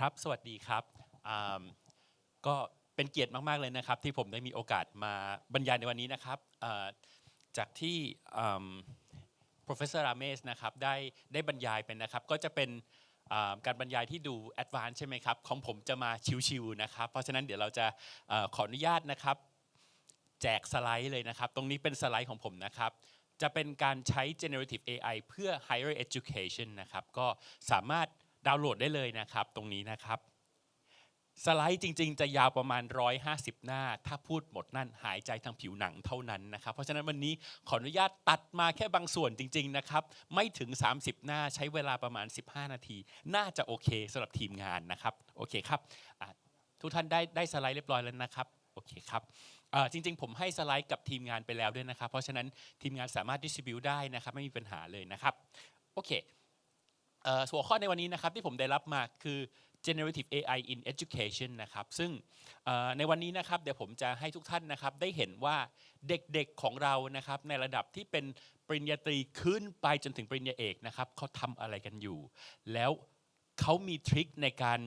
ครับ สวัสดีครับก็เป็นเกียรติมาก ๆ เลยนะครับ ที่ผมได้มีโอกาสมาบรรยายในวันนี้นะครับจากที่ professor Rames นะครับได้ได้บรรยายเป็นนะครับ ก็จะเป็นการบรรยายที่ดู advanced ใช่ไหมครับ ของผมจะมาชิวๆนะครับ เพราะฉะนั้นเดี๋ยวเราจะขออนุญาตนะครับ แจกสไลด์เลยนะครับ ตรงนี้เป็นสไลด์ของผมนะครับ จะเป็นการใช้ generative AI เพื่อ higher education นะครับ ก็สามารถ ดาวน์โหลดได้เลยนะครับตรงนี้นะครับ สไลด์จริง ๆ จะยาวประมาณ 150 หน้า ถ้าพูดหมดนั่นหายใจทางผิวหนังเท่านั้นนะครับ เพราะฉะนั้นวันนี้ขออนุญาตตัดมาแค่บางส่วนจริง ๆ นะครับ ไม่ถึง 30 หน้าใช้เวลาประมาณ 15 นาที น่าจะโอเคสำหรับทีมงานนะครับโอเคครับทุกท่านได้ได้สไลด์เรียบร้อยแล้วนะครับโอเคครับจริงๆ ผมให้สไลด์กับทีมงานไปแล้วด้วยนะครับ เพราะฉะนั้นทีมงานสามารถ distribute ได้นะครับ ไม่มีปัญหาเลยนะครับ โอเค หัวข้อในวันนี้นะครับที่ผมได้รับมาคือ generative AI in education นะครับซึ่งในวันนี้นะครับเดี๋ยวผมจะให้ทุกท่านนะครับได้เห็นว่าเด็กๆของเรานะครับในระดับที่เป็นปริญญาตรีขึ้นไปจนถึงปริญญาเอกนะครับเขาทำอะไรกันอยู่ แล้วเขามีทริคในการ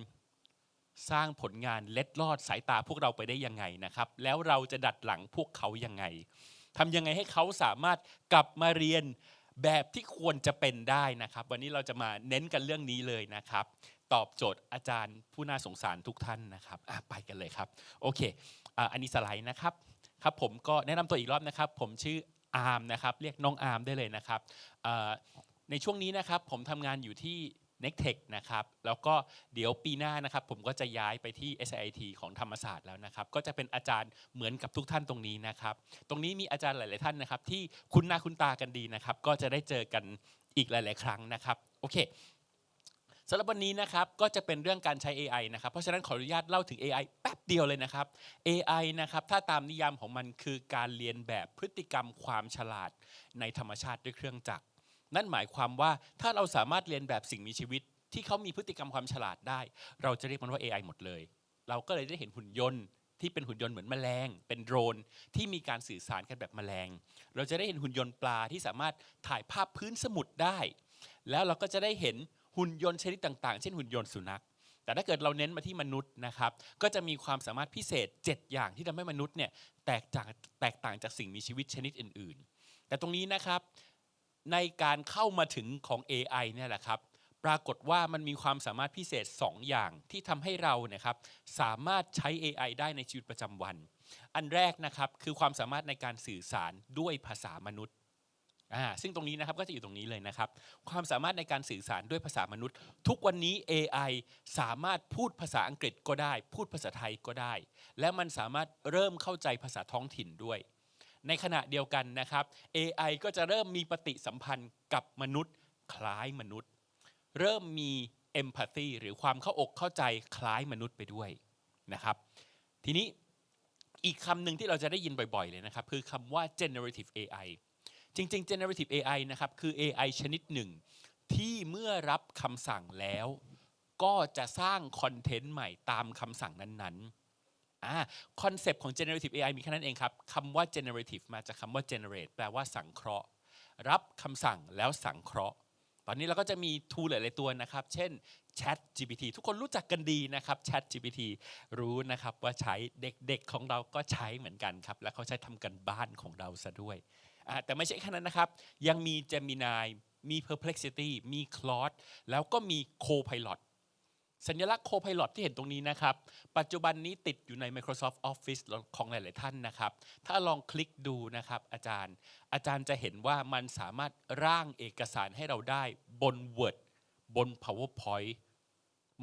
สร้างผลงานเล็ดลอดสายตาพวกเราไปได้ยังไงนะครับแล้วเราจะดัดหลังพวกเขายังไงทำยังไงให้เขาสามารถกลับมาเรียน แบบที่ควรจะเป็นได้นะครับ วันนี้เราจะมาเน้นกันเรื่องนี้เลยนะครับ ตอบโจทย์อาจารย์ผู้น่าสงสารทุกท่านนะครับไปกันเลยครับโอเคอันนี้สไลด์นะครับครับผมก็แนะนำตัวอีกรอบนะครับ ผมชื่ออาร์มนะครับเรียกน้องอาร์มได้เลยนะครับในช่วงนี้นะครับผมทำงานอยู่ที่ n e c t e c h นะครับแล้วก็เดี๋ยวปีหน้านะครับผมก็จะย้ายไปที่ SIT ของธรรมศาสตร์แล้วนะครับก็จะเป็นอาจารย์เหมือนกับทุกท่านตรงนี้นะครับตรงนี้มีอาจารย์หลาย ๆ ท่านนะครับที่คุ้นหน้าคุ้นตากันดีนะครับก็จะได้เจอกันอีกหลาย ๆ ครั้งนะครับโอเคสำหรับวันนี้นะครับก็จะเป็นเรื่องการใช้ AI นะครับ เพราะฉะนั้นขออนุญาตเล่าถึง AI แป๊บเดียวเลยนะครับ AI นะครับถ้าตามนิยามของมันคือการเรียนแบบพฤติกรรมความฉลาดในธรรมชาติด้วยเครื่องจักร นั่นหมายความว่าถ้าเราสามารถเรียนแบบสิ่งมีชีวิต ที่เขามีพฤติกรรมความฉลาดได้ เราจะเรียกมันว่า AI หมดเลย เราก็เลยได้เห็นหุ่นยนต์ที่เป็นหุ่นยนต์เหมือนแมลง เป็นโดรนที่มีการสื่อสารกันแบบแมลง เราจะได้เห็นหุ่นยนต์ปลาที่สามารถถ่ายภาพพื้นสมุทรได้ แล้วเราก็จะได้เห็นหุ่นยนต์ชนิดต่างๆ เช่นหุ่นยนต์สุนัข แต่ถ้าเกิดเราเน้นมาที่มนุษย์นะครับ ก็จะมีความสามารถพิเศษ 7 อย่างที่ทำให้มนุษย์เนี่ยแตกต่างแตกต่างจากสิ่งมีชีวิตชนิดอื่น ๆ แต่ตรงนี้นะครับ ในการเข้ามาถึงของ AI เนี่ยแหละครับ ปรากฏว่ามันมีความสามารถพิเศษ 2 อย่างที่ทำให้เราเนี่ยครับสามารถใช้ AI ได้ในชีวิตประจำวัน อันแรกนะครับคือความสามารถในการสื่อสารด้วยภาษามนุษย์อ่าซึ่งตรงนี้นะครับก็จะอยู่ตรงนี้เลยนะครับ ความสามารถในการสื่อสารด้วยภาษามนุษย์ ทุกวันนี้ AI สามารถพูดภาษาอังกฤษก็ได้ พูดภาษาไทยก็ได้ และมันสามารถเริ่มเข้าใจภาษาท้องถิ่นด้วย ในขณะเดียวกันนะครับ AI ก็จะเริ่มมีปฏิสัมพันธ์กับมนุษย์ คล้ายมนุษย์ เริ่มมี empathy หรือความเข้าอกเข้าใจคล้ายมนุษย์ไปด้วยนะครับ ทีนี้อีกคำหนึ่งที่เราจะได้ยินบ่อยๆเลยนะครับ คือคำว่า generative AI จริงๆ generative AI นะครับ คือ AI ชนิดหนึ่ง ที่เมื่อรับคำสั่งแล้ว ก็จะสร้างคอนเทนต์ใหม่ตามคำสั่งนั้นๆ คอนเซปต์ของ generative AI มีแค่นั้นเองครับคำว่า generative มาจากคำว่า generate แปลว่าสังเคราะห์ รับคำสั่งแล้วสังเคราะห์ ตอนนี้เราก็จะมี tool หลายๆตัวนะครับ เช่น Chat GPT ทุกคนรู้จักกันดีนะครับ Chat GPT รู้นะครับว่าใช้เด็กๆของเราก็ใช้เหมือนกันครับ และเขาใช้ทำกันบ้านของเราซะด้วย แต่ไม่ใช่แค่นั้นนะครับ ยังมี Gemini มี Perplexity มี Claude แล้วก็มี Copilot สัญลักษณ์ Copilot ที่เห็นตรงนี้นะครับ ปัจจุบันนี้ติดอยู่ใน Microsoft Office ของหลาย ๆ ท่านนะครับ ถ้าลองคลิกดูนะครับ อาจารย์ อาจารย์จะเห็นว่ามันสามารถร่างเอกสารให้เราได้บน Word บน PowerPoint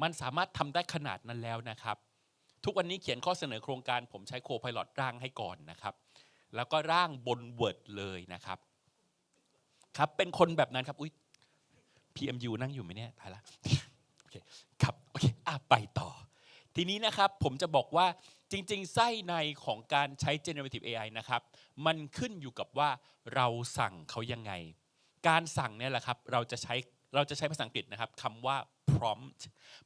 มันสามารถทำได้ขนาดนั้นแล้วนะครับ ทุกวันนี้เขียนข้อเสนอโครงการผมใช้ Copilot ร่างให้ก่อนนะครับ แล้วก็ร่างบน Word เลยนะครับ ครับ เป็นคนแบบนั้นครับ อุ้ย PMU นั่งอยู่ไหมเนี่ยตายละโอเคครับ ไปต่อ ทีนี้นะครับผมจะบอกว่าจริงๆ ไส้ในของการใช้ generative AI นะครับ มันขึ้นอยู่กับว่าเราสั่งเขายังไง การสั่งเนี่ยแหละครับเราจะใช้เราจะใช้ภาษาอังกฤษนะครับคำว่า prompt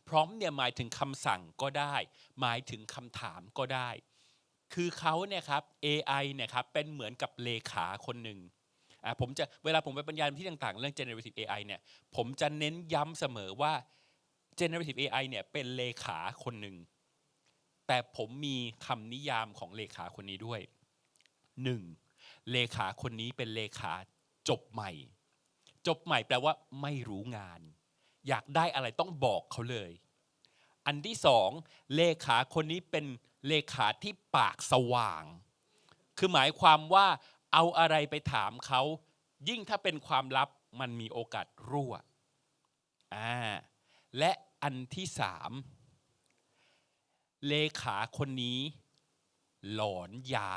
prompt เนี่ยหมายถึงคำสั่งก็ได้ หมายถึงคำถามก็ได้ คือเขาเนี่ยครับ AI เนี่ยครับเป็นเหมือนกับเลขาคนหนึ่งอะผมจะเวลาผมไปบรรยายที่ต่างๆ เรื่อง generative AI เนี่ยผมจะเน้นย้ำเสมอว่า generative AI เนี่ยเป็นเลขาคนหนึ่งแต่ผมมีคำนิยามของเลขาคนนี้ด้วยหนึ่งเลขาคนนี้เป็นเลขาจบใหม่ จบใหม่แปลว่าไม่รู้งาน อยากได้อะไรต้องบอกเขาเลย อันที่สองเลขาคนนี้เป็นเลขาที่ปากสว่าง คือหมายความว่าเอาอะไรไปถามเขา ยิ่งถ้าเป็นความลับมันมีโอกาสรั่วอ่าและ อันที่สามเลขาคนนี้หลอนยา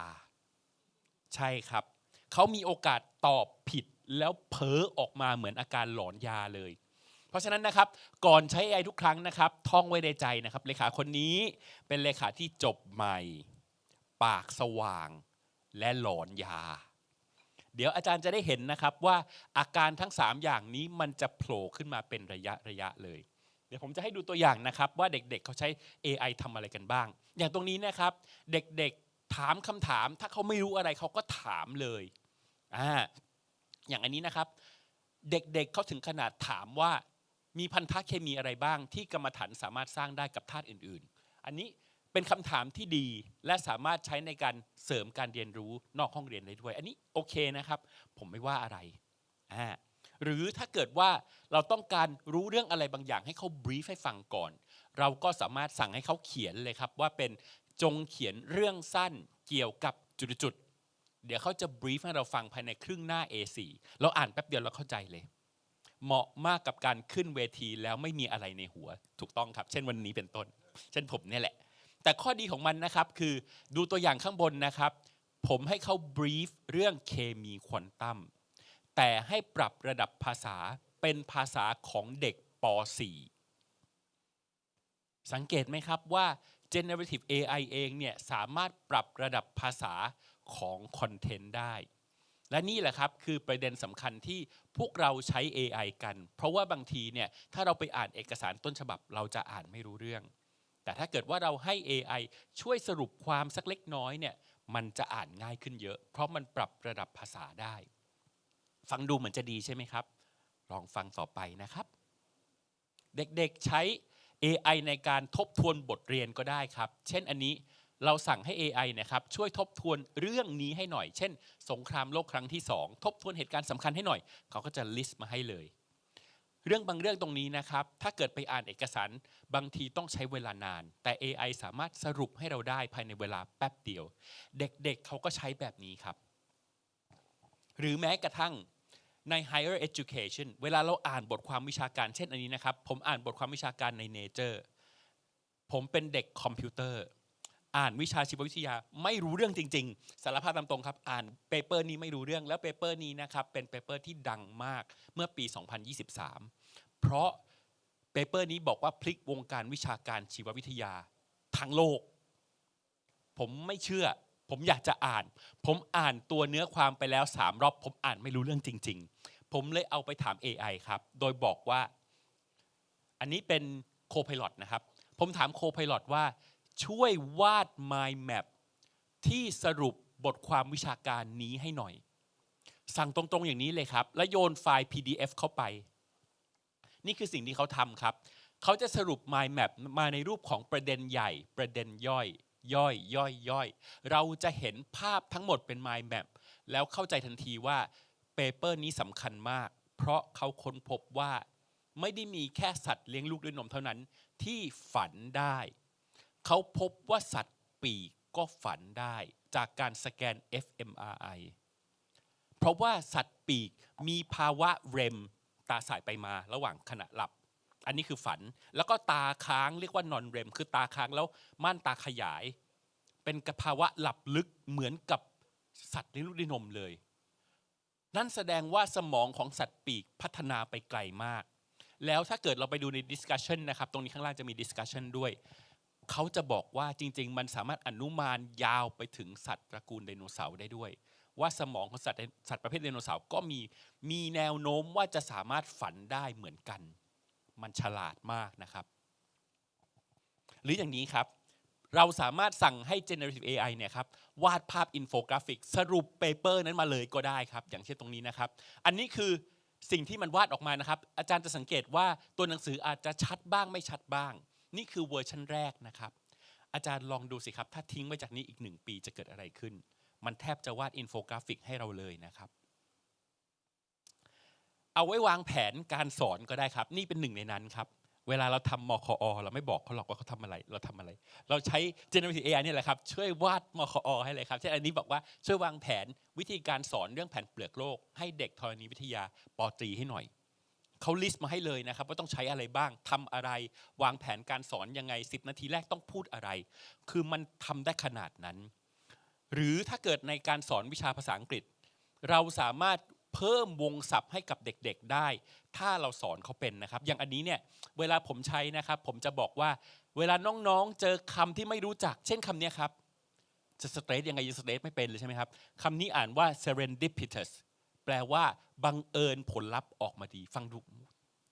ใช่ครับ เขามีโอกาสตอบผิดแล้วเพ้อออกมาเหมือนอาการหลอนยาเลย เพราะฉะนั้นนะครับ ก่อนใช้ AI ทุกครั้งนะครับ ท่องไว้ในใจนะครับ เลขาคนนี้เป็นเลขาที่จบใหม่ ปากสว่างและหลอนยา เดี๋ยวอาจารย์จะได้เห็นนะครับว่าอาการทั้ง 3 อย่างนี้มันจะโผล่ขึ้นมาเป็นระยะระยะเลย ดี๋ยวผมจะให้ดูตัวอย่างนะครับว่าเด็กๆเขาใช้ AI ทำอะไรกันบ้าง อย่างตรงนี้นะครับ เด็กๆถามคำถาม ถ้าเขาไม่รู้อะไรเขาก็ถามเลยอ่าอย่างอันนี้นะครับ เด็กๆเเขาถึงขนาดถามว่ามีพันธะเคมีอะไรบ้าง ที่กรรมฐานสามารถสร้างได้กับธาตุอื่น ๆ อันนี้เป็นคำถามที่ดีและสามารถใช้ในการเสริมการเรียนรู้นอกห้องเรียนได้ด้วย อันนี้โอเคนะครับ ผมไม่ว่าอะไรอ่า หรือถ้าเกิดว่าเราต้องการรู้เรื่องอะไรบางอย่างให้เขาบรีฟให้ฟังก่อน เราก็สามารถสั่งให้เขาเขียนเลยครับว่าเป็นจงเขียนเรื่องสั้นเกี่ยวกับจุดๆ เดี๋ยวเขาจะบรีฟให้เราฟังภายในครึ่งหน้า A4 เราอ่านแป๊บเดียวเราเข้าใจเลย เหมาะมากกับการขึ้นเวทีแล้วไม่มีอะไรในหัวถูกต้องครับ เช่นวันนี้เป็นต้น เช่นผมเนี่ยแหละ แต่ข้อดีของมันนะครับคือดูตัวอย่างข้างบนนะครับ ผมให้เขาบรีฟเรื่องเคมีควอนตัม แต่ให้ปรับระดับภาษาเป็นภาษาของเด็กป .4 สังเกตไหมครับว่า generative AI เองเนี่ยสามารถปรับระดับภาษาของคอนเทนต์ได้ และนี่แหละครับคือประเด็นสำคัญที่พวกเราใช้ AI กัน เพราะว่าบางทีเนี่ยถ้าเราไปอ่านเอกสารต้นฉบับเราจะอ่านไม่รู้เรื่อง แต่ถ้าเกิดว่าเราให้ AI ช่วยสรุปความสักเล็กน้อยเนี่ยมันจะอ่านง่ายขึ้นเยอะ เพราะมันปรับระดับภาษาได้ ฟังดูเหมือนจะดีใช่ไหมครับ ลองฟังต่อไปนะครับ เด็กๆใช้ AI ในการทบทวนบทเรียนก็ได้ครับ เช่นอันนี้เราสั่งให้ AI นะครับช่วยทบทวนเรื่องนี้ให้หน่อย เช่น สงครามโลกครั้งที่ 2 ทบทวนเหตุการณ์สำคัญให้หน่อย เขาก็จะลิสต์มาให้เลย เรื่องบางเรื่องตรงนี้นะครับ ถ้าเกิดไปอ่านเอกสารบางทีต้องใช้เวลานาน แต่ AI สามารถสรุปให้เราได้ภายในเวลาแป๊บเดียว เด็กๆเเขาก็ใช้แบบนี้ครับ หรือแม้กระทั่งใน higher education เวลาเราอ่านบทความวิชาการเช่นอันนี้นะครับ ผมอ่านบทความวิชาการใน Nature ผมเป็นเด็กคอมพิวเตอร์ อ่านวิชาชีววิทยาไม่รู้เรื่องจริง ๆ สารภาพตามตรงครับ อ่านเปเปอร์นี้ไม่รู้เรื่องแล้วเปเปอร์นี้นะครับเป็นเปเปอร์ที่ดังมากเมื่อปี 2023 เพราะเปเปอร์นี้บอกว่าพลิกวงการวิชาการชีววิทยาทั้งโลก ผมไม่เชื่อ ผมอยากจะอ่าน ผมอ่านตัวเนื้อความไปแล้วสามรอบ ผมอ่านไม่รู้เรื่องจริง ๆ ผมเลยเอาไปถาม AI ครับ โดยบอกว่า อันนี้เป็น Copilot นะครับ ผมถาม Copilot ว่า ช่วยวาด mind map ที่สรุปบทความวิชาการนี้ให้หน่อย สั่งตรงๆอย่างนี้เลยครับ แล้วโยนไฟล์ PDF เข้าไป นี่คือสิ่งที่เขาทำครับ เขาจะสรุป mind map มาในรูปของประเด็นใหญ่ ประเด็นย่อย ย่อยย่อยย่อย เราจะเห็นภาพทั้งหมดเป็น mind map แล้วเข้าใจทันทีว่าเปเปอร์นี้สำคัญมาก เพราะเขาค้นพบว่าไม่ได้มีแค่สัตว์เลี้ยงลูกด้วยนมเท่านั้นที่ฝันได้ เขาพบว่าสัตว์ปีกก็ฝันได้จากการสแกน fMRI เพราะว่าสัตว์ปีกมีภาวะเรมตาสายไปมาระหว่างขณะหลับ อันนี้คือฝัน แล้วก็ตาค้างเรียกว่านอนเรม คือตาค้างแล้วม่านตาขยาย เป็นภาวะหลับลึกเหมือนกับสัตว์ในลูกด้นมเลย นั่นแสดงว่าสมองของสัตว์ปีกพัฒนาไปไกลมาก แล้วถ้าเกิดเราไปดูใน discussion นะครับ ตรงนี้ข้างล่างจะมี discussion ด้วย เขาจะบอกว่าจริง ๆ มันสามารถอนุมานยาวไปถึงสัตว์ตระกูลไดโนเสาร์ได้ด้วย ว่าสมองของสัตว์สัตว์ประเภทไดโนเสาร์ก็มีมีแนวโน้มว่าจะสามารถฝันได้เหมือนกัน มันฉลาดมากนะครับ หรืออย่างนี้ครับ เราสามารถสั่งให้ generative AI เนี่ยครับวาดภาพอินโฟกราฟิก สรุปเปเปอร์นั้นมาเลยก็ได้ครับ อย่างเช่นตรงนี้นะครับ อันนี้คือสิ่งที่มันวาดออกมานะครับ อาจารย์จะสังเกตว่าตัวหนังสืออาจจะชัดบ้างไม่ชัดบ้าง นี่คือเวอร์ชันแรกนะครับ อาจารย์ลองดูสิครับ ถ้าทิ้งไว้จากนี้อีกหนึ่งปีจะเกิดอะไรขึ้น มันแทบจะวาดอินโฟกราฟิกให้เราเลยนะครับ เอาไว้วางแผนการสอนก็ได้ครับ นี่เป็นหนึ่งในนั้นครับ เวลาเราทำมคอ เราไม่บอกเขาหรอกว่าเขาทำอะไร เราทำอะไร เราใช้ generative AI เนี่ยแหละครับ ช่วยวาดมคอ ให้เลยครับเช่นอันนี้บอกว่าช่วยวางแผนวิธีการสอนเรื่องแผ่นเปลือกโลก ให้เด็กธรณีวิทยาปตรีให้หน่อยเขาลิสต์มาให้เลยนะครับว่าต้องใช้อะไรบ้างทำอะไร วางแผนการสอนยังไง 10 นาทีแรกต้องพูดอะไร คือมันทำได้ขนาดนั้น หรือถ้าเกิดในการสอนวิชาภาษาอังกฤษ เราสามารถ เพิ่มวงศัพท์ให้กับเด็กๆได้ ถ้าเราสอนเขาเป็นนะครับ อย่างอันนี้เนี่ยเวลาผมใช้นะครับ ผมจะบอกว่า เวลาน้องๆ เจอคำที่ไม่รู้จัก เช่นคำนี้ครับจะสเตรทยังไงยังสเตรทไม่เป็นเลยใช่ไหมครับคำนี้อ่านว่า serendipitous แปลว่าบังเอิญผลลัพธ์ออกมาดี ฟังดู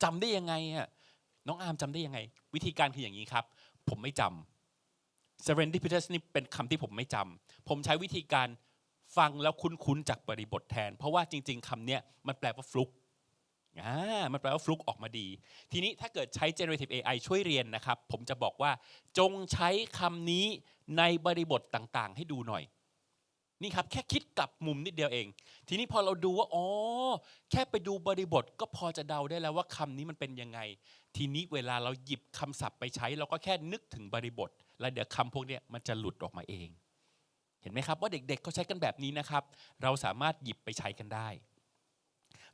จำได้ยังไงอะน้องอาร์มจำได้ยังไง วิธีการคืออย่างนี้ครับ ผมไม่จำ serendipitous นี่เป็นคำที่ผมไม่จำผมใช้วิธีการ ฟังแล้วคุ้นๆจากบริบทแทน เพราะว่าจริง ๆคำเนี้ยมันแปลว่าฟลุกอ่ามันแปลว่าฟลุกออกมาดี ทีนี้ถ้าเกิดใช้ generative AI ช่วยเรียนนะครับ ผมจะบอกว่าจงใช้คำนี้ในบริบทต่างๆ ให้ดูหน่อย นี่ครับแค่คิดกลับมุมนิดเดียวเอง ทีนี้พอเราดูว่าอ๋อแค่ไปดูบริบทก็พอจะเดาได้แล้วว่าคำนี้มันเป็นยังไง ทีนี้เวลาเราหยิบคำศัพท์ไปใช้ เราก็แค่นึกถึงบริบท แล้วเดี๋ยวคำพวกนี้มันจะหลุดออกมาเอง เห็นไหมครับว่าเด็กๆเขาใช้กันแบบนี้นะครับ เราสามารถหยิบไปใช้กันได้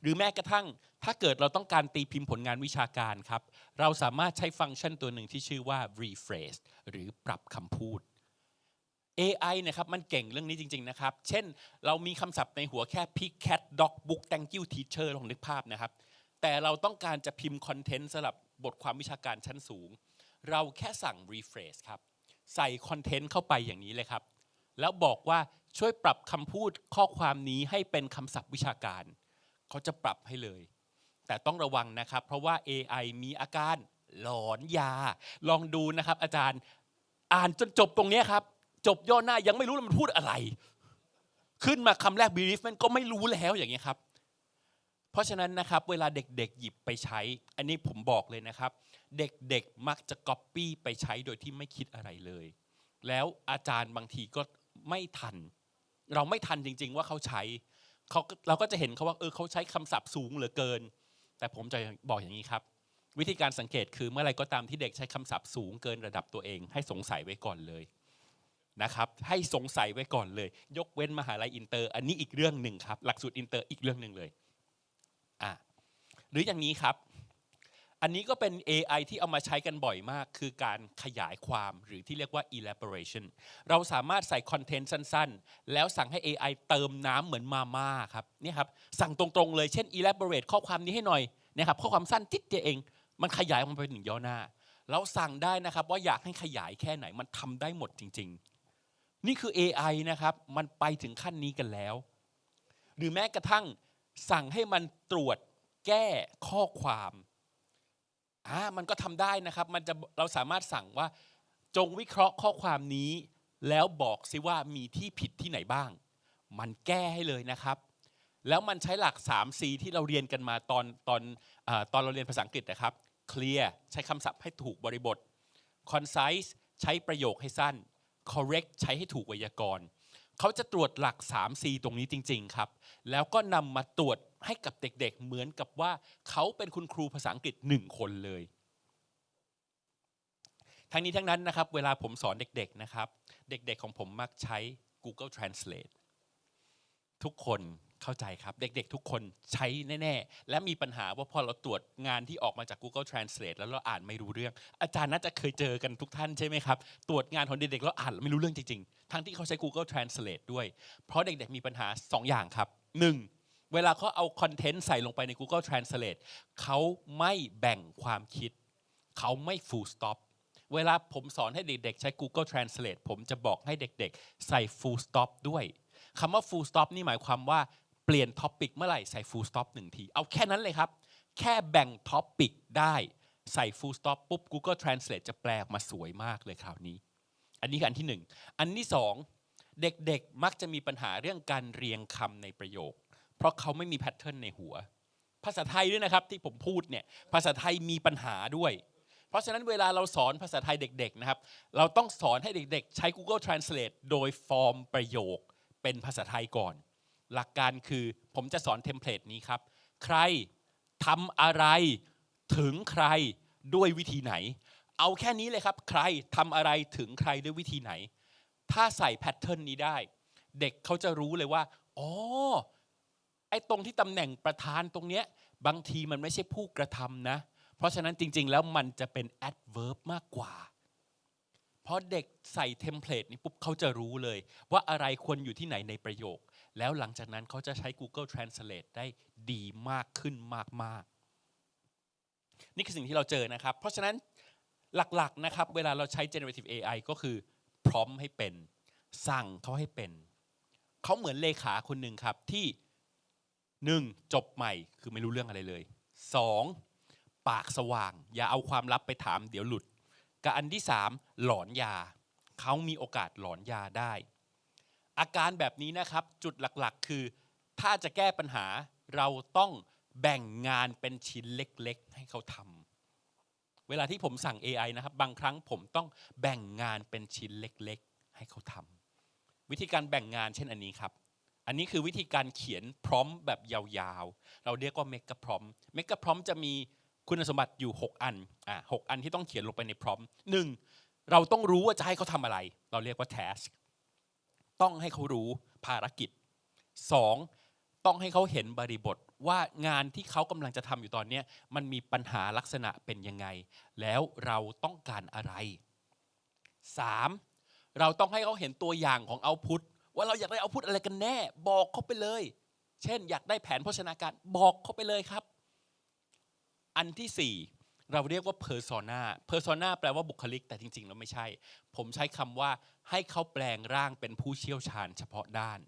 หรือแม้กระทั่งถ้าเกิดเราต้องการตีพิมพ์ผลงานวิชาการครับ เราสามารถใช้ฟังก์ชันตัวหนึ่งที่ชื่อว่า rephrase หรือปรับคำพูด AI นะครับมันเก่งเรื่องนี้จริง ๆ นะครับ เช่นเรามีคำศัพท์ในหัวแค่ pick cat dog book thank you teacher ลองนึกภาพนะครับ แต่เราต้องการจะพิมพ์คอนเทนต์สำหรับบทความวิชาการชั้นสูง เราแค่สั่ง rephrase ครับ ใส่คอนเทนต์เข้าไปอย่างนี้เลยครับ แล้วบอกว่าช่วยปรับคำพูดข้อความนี้ให้เป็นคำศัพท์วิชาการ เขาจะปรับให้เลย แต่ต้องระวังนะครับ เพราะว่า AI มีอาการหลอนยา ลองดูนะครับ อาจารย์อ่านจนจบตรงนี้ครับ จบย่อหน้ายังไม่รู้เลยมันพูดอะไร ขึ้นมาคำแรก belief มันก็ไม่รู้แล้วอย่างเงี้ยครับ เพราะฉะนั้นนะครับ เวลาเด็กๆหยิบไปใช้ อันนี้ผมบอกเลยนะครับ เด็กๆมักจะ copy ไปใช้โดยที่ไม่คิดอะไรเลยแล้วอาจารย์บางทีก็ ไม่ทัน เราไม่ทันจริง ๆ ว่าเขาใช้เขาก็เราก็จะเห็นเขาว่าเออเขาใช้คำศัพท์สูงเหลือเกิน แต่ผมจะบอกอย่างนี้ครับ วิธีการสังเกตคือเมื่อไรก็ตามที่เด็กใช้คำศัพท์สูงเกินระดับตัวเอง ให้สงสัยไว้ก่อนเลยนะครับให้สงสัยไว้ก่อนเลย ยกเว้นมหาลัยอินเตอร์ อันนี้อีกเรื่องหนึ่งครับ หลักสูตรอินเตอร์อีกเรื่องหนึ่งเลยอะหรืออย่างนี้ครับ อันนี้ก็เป็น AI ที่เอามาใช้กันบ่อยมาก คือการขยายความหรือที่เรียกว่า elaboration เราสามารถใส่คอนเทนต์สั้นๆ แล้วสั่งให้ AI เติมน้ำเหมือนมาม่าครับนี่ครับสั่งตรงๆเลยเช่น elaborate ข้อความนี้ให้หน่อยนี่ยครับข้อความสั้นจิดเดียวเอง มันขยายออกมาเป็นหนึ่งย่อหน้า เราสั่งได้นะครับว่าอยากให้ขยายแค่ไหนมันทำได้หมดจริง ๆ นี่คือ AI นะครับมันไปถึงขั้นนี้กันแล้ว หรือแม้กระทั่งสั่งให้มันตรวจแก้ข้อความ อ่ามันก็ทำได้นะครับ มันจะเราสามารถสั่งว่าจงวิเคราะห์ข้อความนี้ แล้วบอกซิว่ามีที่ผิดที่ไหนบ้าง มันแก้ให้เลยนะครับ แล้วมันใช้หลัก 3C ที่เราเรียนกันมาตอนตอนอตอนเราเรียนภาษาอังกฤษนะครับ clear ใช้คำศัพท์ให้ถูกบริบท concise ใช้ประโยคให้สั้น correct ใช้ให้ถูกไวยากรณ์เขาจะตรวจหลัก 3C ตรงนี้จริง ๆ ครับ แล้วก็นำมาตรวจ ให้กับเด็กๆ เหมือนกับว่าเขาเป็นคุณครูภาษาอังกฤษหนึ่งคนเลย ทั้งนี้ทั้งนั้นนะครับเวลาผมสอนเด็กๆนะครับ เด็กๆของผมมักใช้ Google Translate ทุกคนเข้าใจครับ เด็กๆ ทุกคนใช้แน่ ๆ และมีปัญหาว่าพอเราตรวจงานที่ออกมาจาก Google Translate แล้วเราอ่านไม่รู้เรื่อง อาจารย์น่าจะเคยเจอกันทุกท่านใช่ไหมครับ ตรวจงานของเด็กๆแล้วอ่านไม่รู้เรื่องจริง ๆ ทั้งที่เขาใช้ Google Translate ด้วย เพราะเด็กๆ มีปัญหา 2 อย่างครับ 1. เวลาเขาเอาคอนเทนต์ใส่ลงไปใน Google Translate เขาไม่แบ่งความคิด เขาไม่ full stop เวลาผมสอนให้เด็กๆ ใช้ Google Translate ผมจะบอกให้เด็กๆ ใส่ full stop ด้วยคำว่า full stop นี่หมายความว่าเปลี่ยนท็อปิกเมื่อไหร่ใส่ full stop หนึ่งที เอาแค่นั้นเลยครับ แค่แบ่งท็อปิกได้ใส่ full stop ปุ๊บ Google Translate จะแปลออกมาสวยมากเลยคราวนี้ อันนี้คืออันที่หนึ่งอันที่สองเด็กๆ มักจะมีปัญหาเรื่องการเรียงคำในประโยค เพราะเขาไม่มีแพทเทิร์นในหัว ภาษาไทยด้วยนะครับที่ผมพูดเนี่ยภาษาไทยมีปัญหาด้วย เพราะฉะนั้นเวลาเราสอนภาษาไทยเด็กๆนะครับเราต้องสอนให้เด็กๆ ใช้ Google Translate โดยฟอร์มประโยคเป็นภาษาไทยก่อน หลักการคือผมจะสอนเทมเพลตนี้ครับ ใครทำอะไรถึงใครด้วยวิธีไหน เอาแค่นี้เลยครับ ใครทำอะไรถึงใครด้วยวิธีไหน ถ้าใส่แพทเทิร์นนี้ได้ เด็กเขาจะรู้เลยว่า อ๋อ ไอ้ตรงที่ตำแหน่งประธานตรงเนี้ยบางทีมันไม่ใช่ผู้กระทำนะ เพราะฉะนั้นจริง ๆ แล้วมันจะเป็น adverb มากกว่า เพราะเด็กใส่เทมเพลตนี้ปุ๊บเขาจะรู้เลย ว่าอะไรควรอยู่ที่ไหนในประโยค แล้วหลังจากนั้นเขาจะใช้ Google Translate ได้ดีมากขึ้นมากๆ นี่คือสิ่งที่เราเจอนะครับ เพราะฉะนั้นหลักๆนะครับเวลาเราใช้ generative AI ก็คือพร้อมให้เป็น สั่งเขาให้เป็น เขาเหมือนเลขาคนหนึ่งครับที่ หนึ่งจบใหม่คือไม่รู้เรื่องอะไรเลยสองปากสว่าง อย่าเอาความลับไปถามเดี๋ยวหลุด กับอันที่สามหลอนยา เขามีโอกาสหลอนยาได้ อาการแบบนี้นะครับจุดหลักๆ คือ ถ้าจะแก้ปัญหาเราต้องแบ่งงานเป็นชิ้นเล็กๆ ให้เขาทำเวลาที่ผมสั่ง AI นะครับ บางครั้งผมต้องแบ่งงานเป็นชิ้นเล็กๆ ให้เขาทำวิธีการแบ่งงานเช่นอันนี้ครับ อันนี้คือวิธีการเขียนพร้อมแบบยาวๆ เราเรียกว่าเมกะพร้อมเมกะพร้อมจะมีคุณสมบัติอยู่ 6 อัน อ่าหกอันที่ต้องเขียนลงไปในพร้อมหนึ่งเราต้องรู้ว่าจะให้เขาทำอะไร เราเรียกว่า task ต้องให้เขารู้ภารกิจ 2. ต้องให้เขาเห็นบริบทว่างานที่เขากำลังจะทำอยู่ตอนนี้มันมีปัญหาลักษณะเป็นยังไง แล้วเราต้องการอะไร 3. เราต้องให้เขาเห็นตัวอย่างของเอาพุท ว่าเราอยากได้เอาพุทอะไรกันแน่ บอกเขาไปเลย เช่น อยากได้แผนโภชนาการบอกเขาไปเลยครับ อันที่ 4 เราเรียกว่า persona persona แปลว่าบุคลิก แต่จริง ๆ แล้วไม่ใช่ ผมใช้คำว่าให้เขาแปลงร่างเป็นผู้เชี่ยวชาญเฉพาะด้าน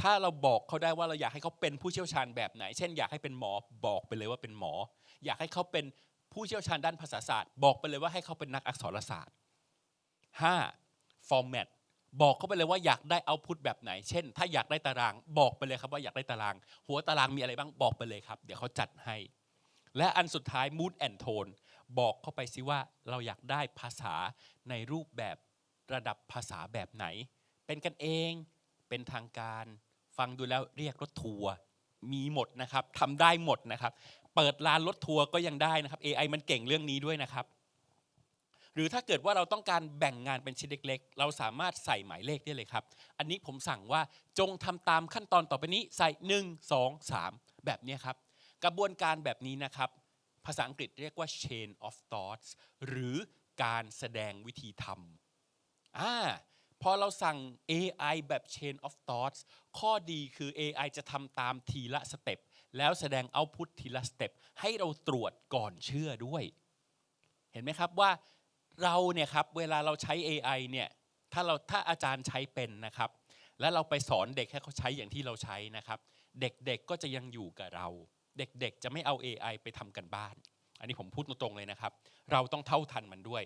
ถ้าเราบอกเขาได้ว่าเราอยากให้เขาเป็นผู้เชี่ยวชาญแบบไหน เช่น อยากให้เป็นหมอบอกไปเลยว่าเป็นหมอ อยากให้เขาเป็นผู้เชี่ยวชาญด้านภาษาศาสตร์ บอกไปเลยว่าให้เขาเป็นนักอักษรศาสตร์ 5. format บอกเขาไปเลยว่าอยากได้เอาพุทแบบไหน เช่น ถ้าอยากได้ตาราง บอกไปเลยครับว่าอยากได้ตาราง หัวตารางมีอะไรบ้างบอกไปเลยครับ เดี๋ยวเขาจัดให้ และอันสุดท้าย mood and tone บอกเข้าไปซิว่าเราอยากได้ภาษาในรูปแบบระดับภาษาแบบไหน เป็นกันเอง เป็นทางการ ฟังดูแล้วเรียกรถทัวร์มีหมดนะครับทำได้หมดนะครับ เปิดร้านรถทัวร์ก็ยังได้นะครับ AI มันเก่งเรื่องนี้ด้วยนะครับ หรือถ้าเกิดว่าเราต้องการแบ่งงานเป็นชิ้นเล็ก ๆ เราสามารถใส่หมายเลขได้เลยครับ อันนี้ผมสั่งว่าจงทำตามขั้นตอนต่อไปนี้ใส่ 1 2 3 แบบนี้ครับ กระบวนการแบบนี้นะครับ ภาษาอังกฤษเรียกว่า chain of thoughts หรือการแสดงวิธีทำอ่าพอเราสั่ง AI แบบ chain of thoughts ข้อดีคือ AI จะทำตามทีละสเต็ปแล้วแสดงเอาพุททีละสเต็ปให้เราตรวจก่อนเชื่อด้วย เห็นไหมครับว่า เราเนี่ยครับเวลาเราใช้ AI เนี่ยถ้าเราถ้าอาจารย์ใช้เป็นนะครับ แล้วเราไปสอนเด็กให้เขาใช้อย่างที่เราใช้นะครับ เด็กๆก็จะยังอยู่กับเรา เด็กๆจะไม่เอา AI ไปทำกันบ้าน อันนี้ผมพูดตรงๆเลยนะครับ เราต้องเท่าทันมันด้วย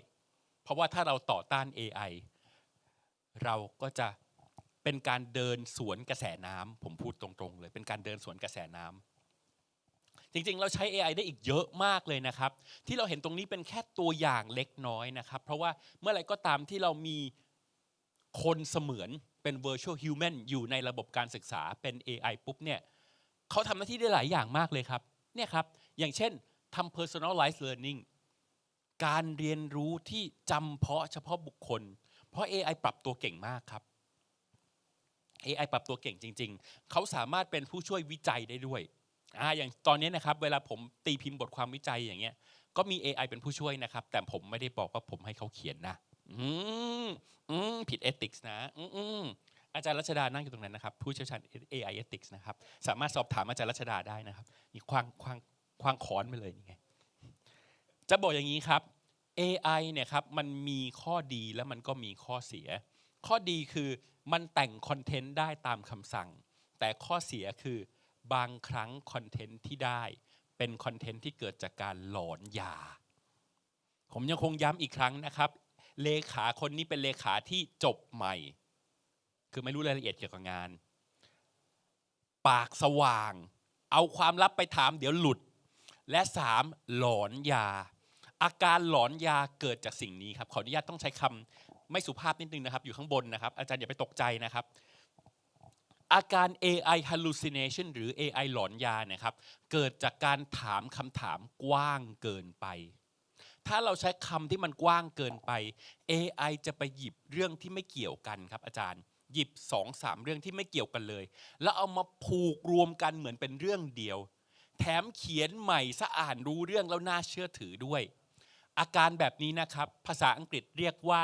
เพราะว่าถ้าเราต่อต้าน AI เราก็จะเป็นการเดินสวนกระแสน้ำผมพูดตรงๆเลย เป็นการเดินสวนกระแสน้ำ จริงๆ เราใช้ AI ได้อีกเยอะมากเลยนะครับ ที่เราเห็นตรงนี้เป็นแค่ตัวอย่างเล็กน้อยนะครับ เพราะว่าเมื่อไรก็ตามที่เรามีคนเสมือนเป็น virtual human อยู่ในระบบการศึกษาเป็น AI ปุ๊บเนี่ยเขาทำหน้าที่ได้หลายอย่างมากเลยครับเนี่ยครับ อย่างเช่นทำ personalized learning การเรียนรู้ที่จำเพาะเฉพาะบุคคล เพราะ AI ปรับตัวเก่งมากครับ AI ปรับตัวเก่งจริง ๆ เขาสามารถเป็นผู้ช่วยวิจัยได้ด้วย อ่าอย่างตอนนี้นะครับเวลาผมตีพิมพ์บทความวิจัยอย่างเงี้ยก็มี AI เป็นผู้ช่วยนะครับ แต่ผมไม่ได้บอกว่าผมให้เขาเขียนนะอืมอืมผิดเอติกส์นะอืมอืมอาจารย์รัชดานั่งอยู่ตรงนั้นนะครับ ผู้เชี่ยวชาญ AI Ethics นะครับ สามารถสอบถามอาจารย์รัชดาได้นะครับนี่ควางควางควางค้อนไปเลยนี่ไงจะบอกอย่างนี้ครับ AI เนี่ยครับมันมีข้อดีและมันก็มีข้อเสีย ข้อดีคือมันแต่งคอนเทนต์ได้ตามคำสั่ง แต่ข้อเสียคือ บางครั้งคอนเทนต์ที่ได้เป็นคอนเทนต์ที่เกิดจากการหลอนยา ผมยังคงย้ำอีกครั้งนะครับ เลขาคนนี้เป็นเลขาที่จบใหม่ คือไม่รู้รายละเอียดเกี่ยวกับงาน ปากสว่าง เอาความลับไปถามเดี๋ยวหลุด และ 3. หลอนยา อาการหลอนยาเกิดจากสิ่งนี้ครับขออนุญาตต้องใช้คำไม่สุภาพนิดนึงนะครับ อยู่ข้างบนนะครับ อาจารย์อย่าไปตกใจนะครับ อาการ AI hallucination หรือ AI หลอนยาเนี่ยครับ เกิดจากการถามคำถามกว้างเกินไป ถ้าเราใช้คำที่มันกว้างเกินไป AI จะไปหยิบเรื่องที่ไม่เกี่ยวกันครับอาจารย์ หยิบ2อสามเรื่องที่ไม่เกี่ยวกันเลย แล้วเอามาผูกรวมกันเหมือนเป็นเรื่องเดียว แถมเขียนใหม่สะอ่านรู้เรื่องแล้วน่าเชื่อถือด้วย อาการแบบนี้นะครับ ภาษาอังกฤษเรียกว่า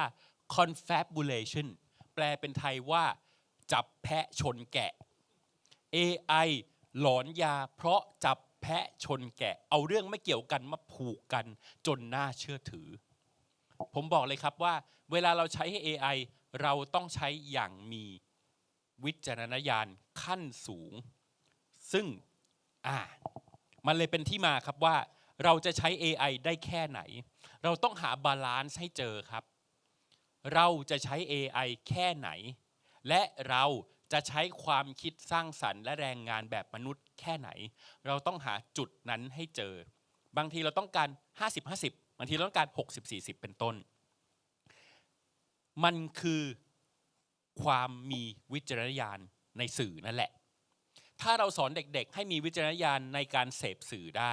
confabulation แปลเป็นไทยว่า จับแพะชนแกะ AI หลอนยาเพราะจับแพะชนแกะ เอาเรื่องไม่เกี่ยวกันมาผูกกันจนน่าเชื่อถือ ผมบอกเลยครับว่า เวลาเราใช้ให้ AI เราต้องใช้อย่างมีวิจารณญาณขั้นสูง ซึ่งอ่ามันเลยเป็นที่มาครับว่า เราจะใช้ AI ได้แค่ไหน เราต้องหาบาลานซ์ให้เจอครับ เราจะใช้ AI แค่ไหน และเราจะใช้ความคิดสร้างสรรค์และแรงงานแบบมนุษย์แค่ไหน เราต้องหาจุดนั้นให้เจอ บางทีเราต้องการ 50-50 บางทีเราต้องการ 60-40 เป็นต้น มันคือความมีวิจารณญาณในสื่อนั่นแหละ ถ้าเราสอนเด็กๆ ให้มีวิจารณญาณในการเสพสื่อได้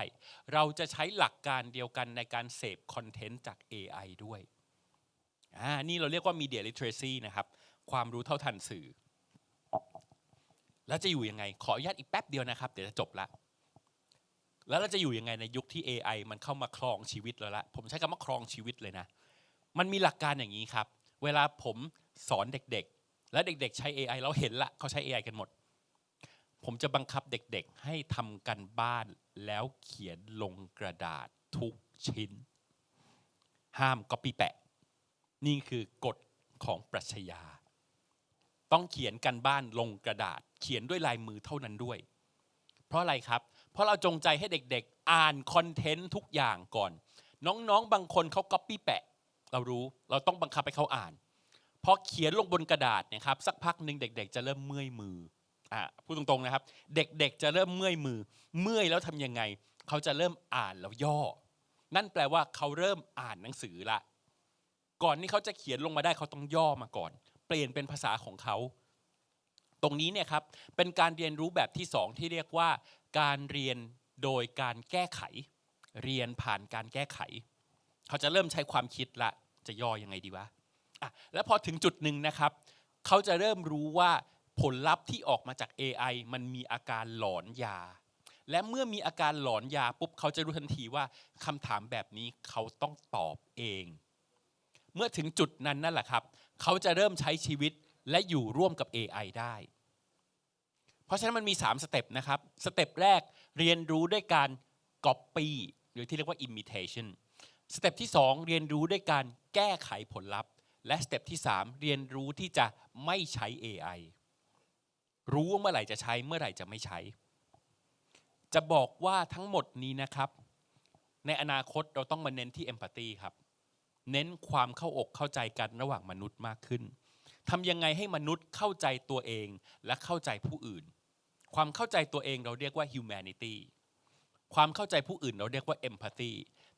เราจะใช้หลักการเดียวกันในการเสพคอนเทนต์จาก AI ด้วยอ่านี่เราเรียกว่า media literacy นะครับ ความรู้เท่าทันสื่อ แล้วจะอยู่ยังไง ขออนุญาตอีกแป๊บเดียวนะครับ เดี๋ยวจะจบละแล้วเราจะอยู่ยังไงในยุคที่ AI มันเข้ามาครองชีวิตแล้วละผมใช้คำว่าครองชีวิตเลยนะ มันมีหลักการอย่างนี้ครับ เวลาผมสอนเด็กๆ และเด็กๆ ใช้ AI เราเห็นละเขาใช้ AI กันหมด ผมจะบังคับเด็กๆ ให้ทำกันบ้านแล้วเขียนลงกระดาษทุกชิ้น ห้ามก๊อปปี้แปะ นี่คือกฎของปรัชญา ต้องเขียนกันบ้านลงกระดาษ เขียนด้วยลายมือเท่านั้นด้วย เพราะอะไรครับ เพราะเราจงใจให้เด็กๆ อ่านคอนเทนต์ทุกอย่างก่อน น้องๆ บางคนเขาก๊อปปี้แปะ เรารู้เราต้องบังคับให้เขาอ่านพอเขียนลงบนกระดาษนะครับสักพักหนึ่งเด็ก ๆ จะเริ่มเมื่อยมืออะพูดตรงๆนะครับ เด็กๆจะเริ่มเมื่อยมือ เมื่อยแล้วทำยังไง เขาจะเริ่มอ่านแล้วย่อ นั่นแปลว่าเขาเริ่มอ่านหนังสือละก่อนที่เขาจะเขียนลงมาได้เขาต้องย่อมาก่อน เปลี่ยนเป็นภาษาของเขา ตรงนี้เนี่ยครับเป็นการเรียนรู้แบบที่สองที่เรียกว่า การเรียนโดยการแก้ไข เรียนผ่านการแก้ไข เขาจะเริ่มใช้ความคิดละจะย่อยังไงดีวะอะแล้วพอถึงจุดหนึ่งนะครับ เขาจะเริ่มรู้ว่าผลลัพธ์ที่ออกมาจาก AI มันมีอาการหลอนยา และเมื่อมีอาการหลอนยาปุ๊บเขาจะรู้ทันทีว่าคำถามแบบนี้เขาต้องตอบเอง เมื่อถึงจุดนั้นนั่นแหละครับ เขาจะเริ่มใช้ชีวิตและอยู่ร่วมกับ AI ได้ เพราะฉะนั้นมันมี 3 สเต็ปนะครับ สเต็ปแรกเรียนรู้ด้วยการ Copy หรือที่เรียกว่า imitation สเต็ปที่ 2 เรียนรู้ด้วยการแก้ไขผลลัพธ์ และสเต็ปที่ 3 เรียนรู้ที่จะไม่ใช้ AI รู้ว่าเมื่อไหร่จะใช้เมื่อไหร่จะไม่ใช้ จะบอกว่าทั้งหมดนี้นะครับ ในอนาคตเราต้องมาเน้นที่ empathy ครับ เน้นความเข้าอกเข้าใจกันระหว่างมนุษย์มากขึ้นทำยังไงให้มนุษย์เข้าใจตัวเองและเข้าใจผู้อื่น ความเข้าใจตัวเองเราเรียกว่า humanity ความเข้าใจผู้อื่นเราเรียกว่า empathy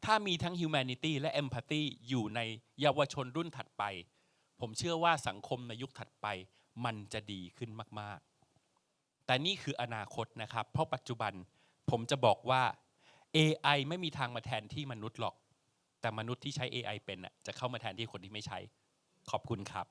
ถ้ามีทั้ง humanity และ empathy อยู่ในเยาวชนรุ่นถัดไป ผมเชื่อว่าสังคมในยุคถัดไป มันจะดีขึ้นมาก ๆ แต่นี่คืออนาคตนะครับ เพราะปัจจุบันผมจะบอกว่า AI ไม่มีทางมาแทนที่มนุษย์หรอก แต่มนุษย์ที่ใช้ AI เป็นน่ะจะเข้ามาแทนที่คนที่ไม่ใช้ ขอบคุณครับ